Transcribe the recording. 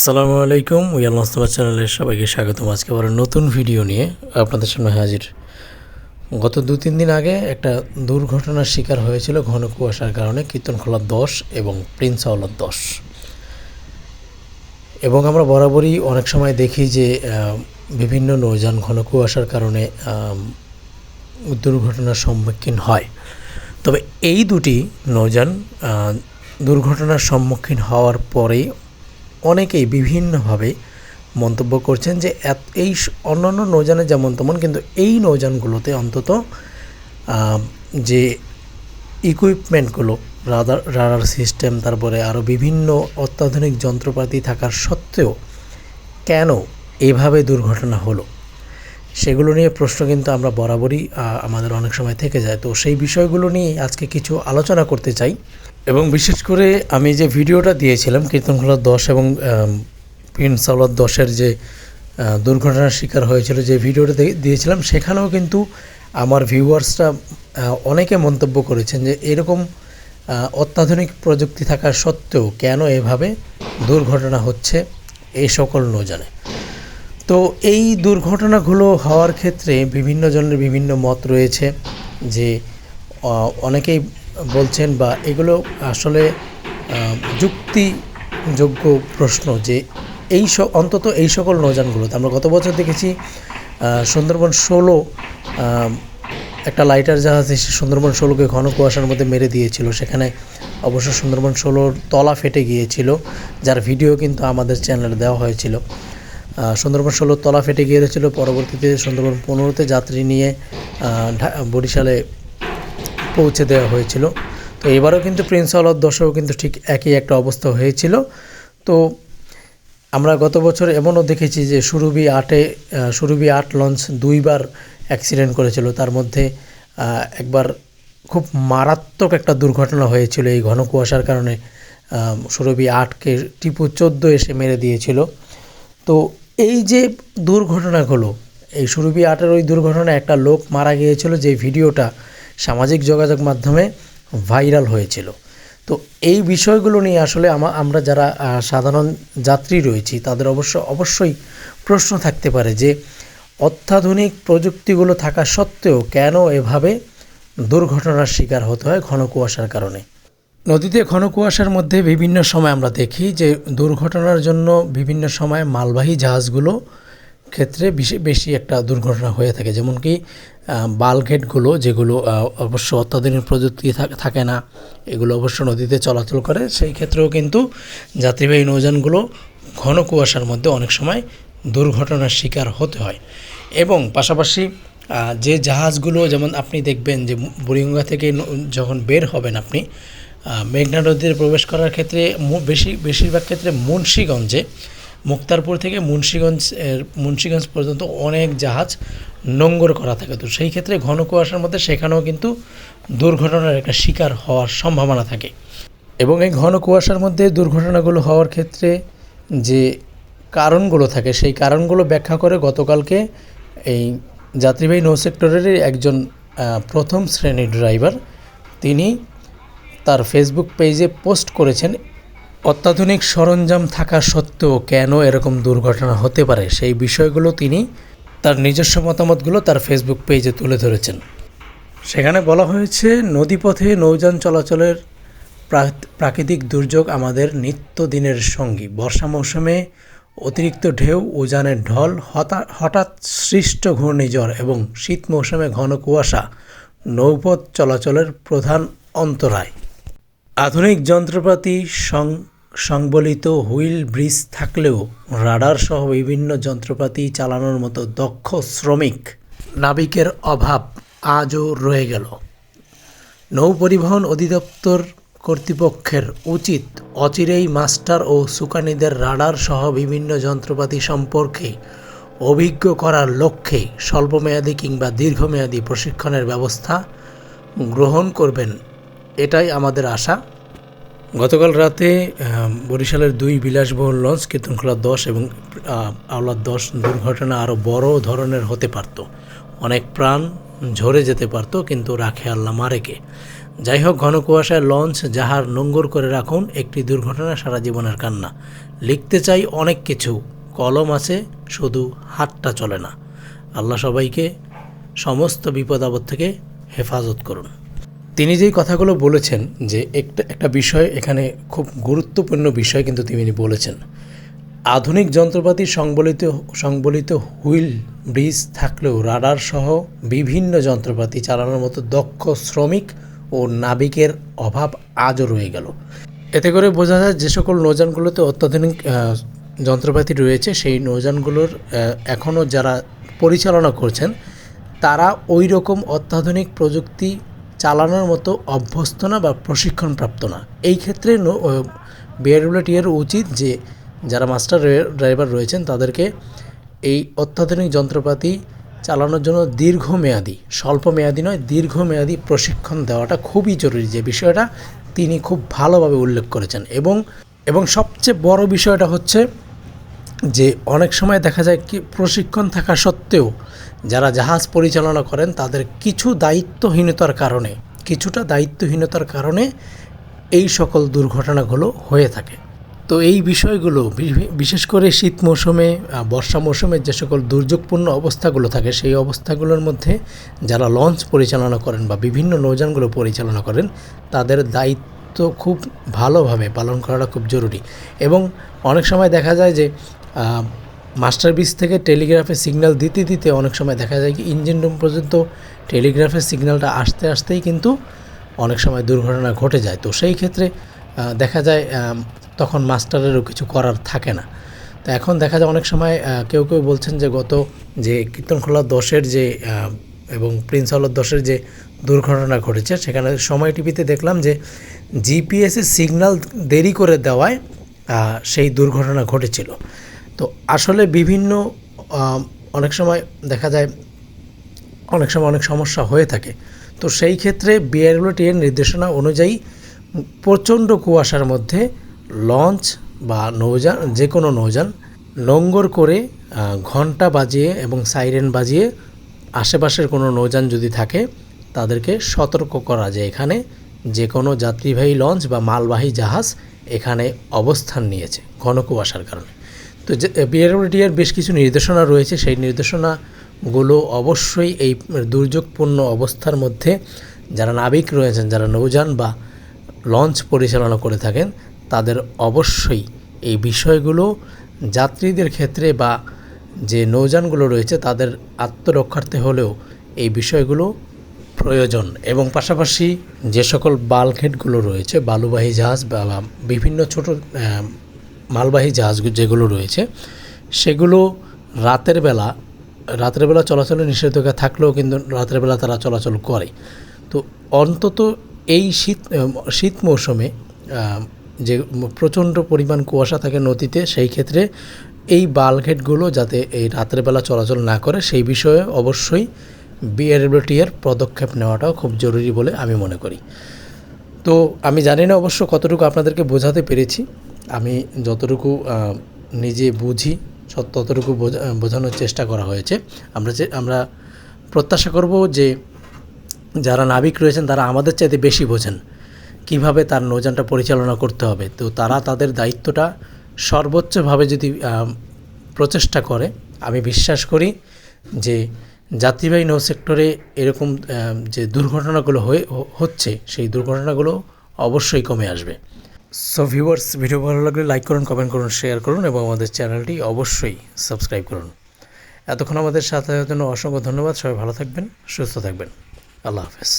আসসালামু আলাইকুম উইয়াল মোস্তফা চ্যানেলের সবাইকে স্বাগতম। আজকে আবার নতুন ভিডিও নিয়ে আপনাদের সামনে হাজির। গত দু তিন দিন আগে একটা দুর্ঘটনার শিকার হয়েছিল ঘন কুয়াশার কারণে কীর্তনখোলা দশ এবং প্রিন্স আওলার দশ। এবং আমরা বরাবরই অনেক সময় দেখি যে বিভিন্ন নৌযান ঘন কুয়াশার কারণে দুর্ঘটনার সম্মুখীন হয়। তবে এই দুটি নৌযান দুর্ঘটনার সম্মুখীন হওয়ার পরে অনেকেই বিভিন্নভাবে মন্তব্য করছেন যে এই অন্যান্য নৌযানে যেমন তেমন কিন্তু এই নৌযানগুলোতে অন্তত যে ইকুইপমেন্টগুলো রাদার রাডার সিস্টেম তারপরে আরও বিভিন্ন অত্যাধুনিক যন্ত্রপাতি থাকার সত্ত্বেও কেন এভাবে দুর্ঘটনা হলো? সেগুলো নিয়ে প্রশ্ন কিন্তু আমরা বরাবরই আমাদের অনেক সময় থেকে যায়। তো সেই বিষয়গুলো নিয়ে আজকে কিছু আলোচনা করতে চাই। এবং বিশেষ করে আমি যে ভিডিওটা দিয়েছিলাম কীর্তনখোলা দশ এবং প্রিন্স আওলাদ দশের যে দুর্ঘটনার শিকার হয়েছিল যে ভিডিওটা দিয়েছিলাম, সেখানেও কিন্তু আমার ভিউয়ার্সরা অনেকে মন্তব্য করেছেন যে এরকম অত্যাধুনিক প্রযুক্তি থাকা সত্ত্বেও কেন এভাবে দুর্ঘটনা হচ্ছে এই সকল নৌজানে তো এই দুর্ঘটনাগুলো হওয়ার ক্ষেত্রে বিভিন্ন জনের বিভিন্ন মত রয়েছে যে অনেকেই বলছেন বা এগুলো আসলে যুক্তিযোগ্য প্রশ্ন যে এই অন্তত এই সকল নৌযানগুলোতে আমরা গত বছর দেখেছি সুন্দরবন ষোলো একটা লাইটার জাহাজ এসে সুন্দরবন ষোলোকে ঘন কুয়াশার মধ্যে মেরে দিয়েছিল। সেখানে অবশ্য সুন্দরবন ষোলোর তলা ফেটে গিয়েছিল, যার ভিডিও কিন্তু আমাদের চ্যানেলে দেওয়া হয়েছিল। সুন্দরবন ষোলোর তলা ফেটে গিয়েছিল। পরবর্তীতে সুন্দরবন পনেরোতে যাত্রী নিয়ে বরিশালে পৌঁছে দেওয়া হয়েছিল। তো এবারও কিন্তু প্রিন্স দশেও কিন্তু ঠিক একই একটা অবস্থা হয়েছিল। তো আমরা গত বছর এমনও দেখেছি যে সুরভি আটে সুরভি আট লঞ্চ দুইবার অ্যাক্সিডেন্ট করেছিল। তার মধ্যে একবার খুব মারাত্মক একটা দুর্ঘটনা হয়েছিল এই ঘন কুয়াশার কারণে সুরভি আটকে টিপু চোদ্দ এসে মেরে দিয়েছিল। তো এই যে দুর্ঘটনাগুলো, এই সুরভি আটের ওই দুর্ঘটনায় একটা লোক মারা গিয়েছিল যে ভিডিওটা সামাজিক যোগাযোগ মাধ্যমে ভাইরাল হয়েছিল। তো এই বিষয়গুলো নিয়ে আসলে আমরা যারা সাধারণ যাত্রী রয়েছি, তাদের অবশ্য, অবশ্যই প্রশ্ন থাকতে পারে যে, অত্যাধুনিক প্রযুক্তিগুলো থাকা সত্ত্বেও কেন এভাবে দুর্ঘটনার শিকার হতে হয় ঘন কুয়াশার কারণে? নদীতে ঘন কুয়াশার মধ্যে বিভিন্ন সময় আমরা দেখি যে, দুর্ঘটনার জন্য বিভিন্ন সময় মালবাহী জাহাজগুলো ক্ষেত্রে বেশি একটা দুর্ঘটনা হয়ে থাকে। যেমন কি বালগেটগুলো যেগুলো অবশ্য অত্যাধুনিক প্রযুক্তি থাকে না, এগুলো অবশ্য নদীতে চলাচল করে, সেই ক্ষেত্রেও কিন্তু যাত্রীবাহী নৌযানগুলো ঘন কুয়াশার মধ্যে অনেক সময় দুর্ঘটনার শিকার হতে হয়। এবং পাশাপাশি যে জাহাজগুলো, যেমন আপনি দেখবেন যে বুড়িগঙ্গা থেকে যখন বের হবেন আপনি মেঘনা নদীতে প্রবেশ করার ক্ষেত্রে বেশি, বেশিরভাগ ক্ষেত্রে মুন্সীগঞ্জে মুক্তারপুর থেকে মুন্সীগঞ্জ মুন্সীগঞ্জ পর্যন্ত অনেক জাহাজ নোঙ্গর করা থাকে। তো সেই ক্ষেত্রে ঘন কুয়াশার মধ্যে সেখানেও কিন্তু দুর্ঘটনার একটা শিকার হওয়ার সম্ভাবনা থাকে। এবং এই ঘন কুয়াশার মধ্যে দুর্ঘটনাগুলো হওয়ার ক্ষেত্রে যে কারণগুলো থাকে, সেই কারণগুলো ব্যাখ্যা করে গতকালকে এই যাত্রীবাহী নৌ সেক্টরেরই একজন প্রথম শ্রেণির ড্রাইভার তিনি তার ফেসবুক পেজে পোস্ট করেছেন অত্যাধুনিক সরঞ্জাম থাকা সত্ত্বেও কেন এরকম দুর্ঘটনা হতে পারে সেই বিষয়গুলো তিনি তার নিজস্ব মতামতগুলো তার ফেসবুক পেজে তুলে ধরেছেন। সেখানে বলা হয়েছে, নদীপথে নৌযান চলাচলের প্রাকৃতিক দুর্যোগ আমাদের নিত্যদিনের সঙ্গী। বর্ষা মৌসুমে অতিরিক্ত ঢেউ, উজানের ঢল হঠাৎ সৃষ্ট ঘূর্ণিঝড় এবং শীত মৌসুমে ঘন কুয়াশা নৌপথ চলাচলের প্রধান অন্তরায়। আধুনিক যন্ত্রপাতি সং সংবলিত হুইল ব্রিজ থাকলেও রাডার সহ বিভিন্ন যন্ত্রপাতি চালানোর মতো দক্ষ শ্রমিক নাবিকের অভাব আজও রয়ে গেল। নৌ পরিবহন অধিদপ্তর কর্তৃপক্ষের উচিত অচিরেই মাস্টার ও সুকানিদের রাডার সহ বিভিন্ন যন্ত্রপাতি সম্পর্কে অভিজ্ঞ করার লক্ষ্যে স্বল্পমেয়াদী কিংবা দীর্ঘমেয়াদী প্রশিক্ষণের ব্যবস্থা গ্রহণ করবেন। এটাই আমাদের আশা। গতকাল রাতে বরিশালের দুই বিলাসবহুল লঞ্চ কীর্তনখোলা দশ এবং আহ, আওলাদ দশ দুর্ঘটনা আরও বড় ধরনের হতে পারত। অনেক প্রাণ ঝরে যেতে পারত কিন্তু রাখে আল্লাহ মারেকে। যাই হোক ঘন কুয়াশায় লঞ্চ জাহার নোঙ্গর করে রাখুন একটি দুর্ঘটনা সারা জীবনের কান্না। লিখতে চাই অনেক কিছু কলম আছে শুধু হাতটা চলে না। আল্লাহ সবাইকে সমস্ত বিপদ আপদ থেকে হেফাজত করুন। তিনি যেই কথাগুলো বলেছেন যে একটা একটা বিষয় এখানে খুব গুরুত্বপূর্ণ বিষয় কিন্তু তিনি বলেছেন। আধুনিক যন্ত্রপাতি সংবলিত সংবলিত হুইল ব্রিজ থাকলেও রাডার সহ বিভিন্ন যন্ত্রপাতি চালানোর মতো দক্ষ শ্রমিক ও নাবিকের অভাব আজও রয়ে গেল। এতে করে বোঝা যায় যে সকল নৌযানগুলোতে অত্যাধুনিক যন্ত্রপাতি রয়েছে, সেই নৌযানগুলোর এখনও যারা পরিচালনা করছেন, তারা ওই রকম অত্যাধুনিক প্রযুক্তি চালানোর মতো অভ্যস্ত না বা প্রশিক্ষণপ্রাপ্ত না। এই ক্ষেত্রে বিআরডব্লিউটি এর উচিত যে, যারা মাস্টার ড্রাইভার রয়েছেন, তাদেরকে এই অত্যাধুনিক যন্ত্রপাতি চালানোর জন্য দীর্ঘমেয়াদী স্বল্প মেয়াদী নয়, দীর্ঘমেয়াদী প্রশিক্ষণ দেওয়াটা খুবই জরুরি। যে বিষয়টা তিনি খুব ভালোভাবে উল্লেখ করেছেন এবং এবং সবচেয়ে বড় বিষয়টা হচ্ছে যে অনেক সময় দেখা যায় কি প্রশিক্ষণ থাকা সত্ত্বেও যারা জাহাজ পরিচালনা করেন তাদের কিছু দায়িত্বহীনতার কারণে, কিছুটা দায়িত্বহীনতার কারণে এই সকল দুর্ঘটনাগুলো হয়ে থাকে। তো এই বিষয়গুলো বিশেষ করে শীত মৌসুমে বর্ষা মৌসুমে যে সকল দুর্যোগপূর্ণ অবস্থাগুলো থাকে, সেই অবস্থাগুলোর মধ্যে যারা লঞ্চ পরিচালনা করেন বা বিভিন্ন নৌযানগুলো পরিচালনা করেন, তাদের দায়িত্ব খুব ভালোভাবে পালন করাটা খুব জরুরি। এবং অনেক সময় দেখা যায় যে মাস্টার বিচ থেকে টেলিগ্রাফের সিগন্যাল দিতে দিতে অনেক সময় দেখা যায় কি ইঞ্জিন রুম পর্যন্ত টেলিগ্রাফের সিগন্যালটা আসতে আসতেই কিন্তু অনেক সময় দুর্ঘটনা ঘটে যায়। তো সেই ক্ষেত্রে দেখা যায় তখন মাস্টারেরও কিছু করার থাকে না। তো এখন দেখা যায় অনেক সময় কেউ কেউ বলছেন যে গত যে কীর্তনখোলা দশের যে এবং প্রিন্স হলের দশের যে দুর্ঘটনা ঘটেছে, সেখানে সময় টিভিতে দেখলাম যে জিপিএসের সিগন্যাল দেরি করে দেওয়ায় সেই দুর্ঘটনা ঘটেছিল। তো আসলে বিভিন্ন অনেক সময় দেখা যায় অনেক সময় অনেক সমস্যা হয়ে থাকে। তো সেই ক্ষেত্রে বিআরডব্লিউটি এর নির্দেশনা অনুযায়ী প্রচণ্ড কুয়াশার মধ্যে লঞ্চ বা নৌযান যে কোনো নৌযান নোঙ্গর করে ঘণ্টা বাজিয়ে এবং সাইরেন বাজিয়ে আশেপাশের কোনো নৌযান যদি থাকে, তাদেরকে সতর্ক করা যায়। এখানে যে কোনো যাত্রীবাহী লঞ্চ বা মালবাহী জাহাজ এখানে অবস্থান নিয়েছে ঘন কুয়াশার কারণে। তো যে বিআরডব্লিউটি এর বেশ কিছু নির্দেশনা রয়েছে। সেই নির্দেশনাগুলো অবশ্যই এই দুর্যোগপূর্ণ অবস্থার মধ্যে যারা নাবিক রয়েছেন, যারা নৌযান বা লঞ্চ পরিচালনা করে থাকেন, তাদের অবশ্যই এই বিষয়গুলো যাত্রীদের ক্ষেত্রে বা যে নৌযানগুলো রয়েছে, তাদের আত্মরক্ষার্থে হলেও এই বিষয়গুলো প্রয়োজন। এবং পাশাপাশি যে সকল বাল্কহেডগুলো রয়েছে, বালুবাহী জাহাজ বা বিভিন্ন ছোট মালবাহী জাহাজ যেগুলো রয়েছে, সেগুলো রাতের বেলা রাতের বেলা চলাচলের নিষেধাজ্ঞা থাকলেও কিন্তু রাতের বেলা তারা চলাচল করে। তো অন্তত এই শীত শীত মৌসুমে যে প্রচণ্ড পরিমাণ কুয়াশা থাকে নদীতে, সেই ক্ষেত্রে এই বালঘেটগুলো যাতে এই রাতের বেলা চলাচল না করে, সেই বিষয়ে অবশ্যই বিআরডব্লিউটি এর পদক্ষেপ নেওয়াটাও খুব জরুরি বলে আমি মনে করি। তো আমি জানি না অবশ্য কতটুকু আপনাদেরকে বোঝাতে পেরেছি আমি যতটুকু নিজে বুঝি ততটুকু বোঝা- বোঝানোর চেষ্টা করা হয়েছে। আমরা যে, আমরা প্রত্যাশা করব যে, যারা নাবিক রয়েছেন, তারা আমাদের চাইতে বেশি বোঝেন। কীভাবে তার নৌযানটা পরিচালনা করতে হবে? তো তারা তাদের দায়িত্বটা সর্বোচ্চভাবে যদি প্রচেষ্টা করে, আমি বিশ্বাস করি যে, যাত্রীবাহী নৌ সেক্টরে এরকম যে দুর্ঘটনাগুলো হয়ে, হচ্ছে, সেই দুর্ঘটনাগুলো অবশ্যই কমে আসবে। সো ভিউয়ার্স ভিডিও ভালো লাগলে লাইক করুন কমেন্ট করুন শেয়ার করুন এবং আমাদের চ্যানেলটি অবশ্যই সাবস্ক্রাইব করুন। এতক্ষণ আমাদের সাথে জন্য অসংখ্য ধন্যবাদ। সবাই ভালো থাকবেন, সুস্থ থাকবেন। আল্লাহ হাফেজ।